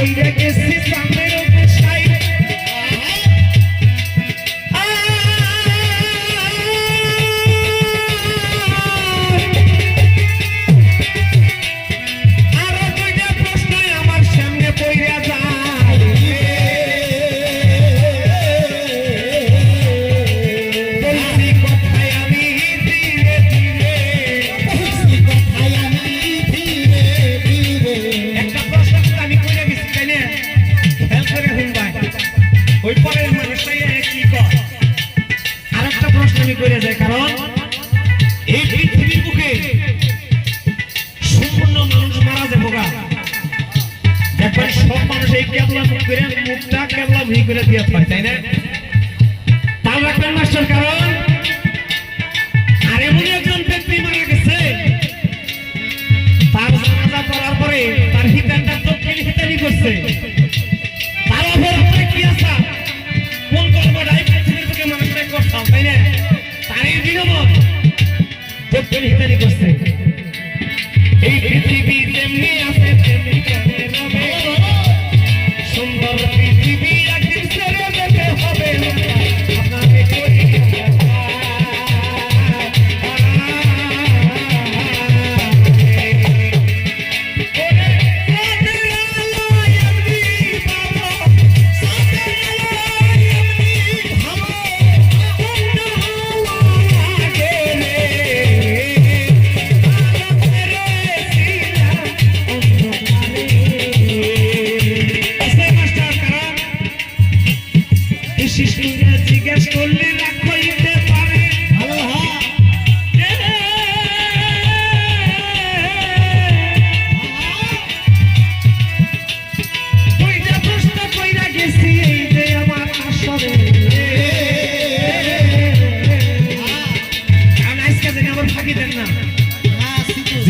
Shady করে যায় কারণ এই পৃথিবীর বুকে সম্পূর্ণ মানুষ মারা যাব গা। দেখবেন সব মানুষ এই কেবলা মুখ করে, মুখটা কেবলা ভুঁই করে দিয়ে পায়, তাই না? তার রাখবেন মাস্টার, কারণ আর এমনই একজন ব্যক্তি মারা গেছে very, very good.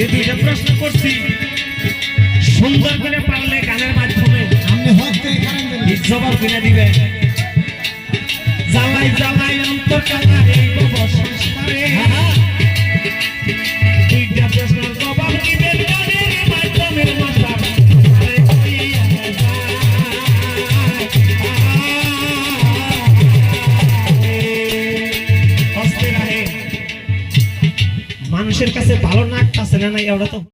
যে দুইটা প্রশ্ন করছি সুন্দর করে পারলে গানের মাধ্যমে জবাব কিনে দিবে। জ্বালাই জ্বালাই অন্তর কালা এই বব সংস্কারে যায়। অস্থির আহে। মানুষের কাছে ভালো নাক আছে না নাই ওরা তো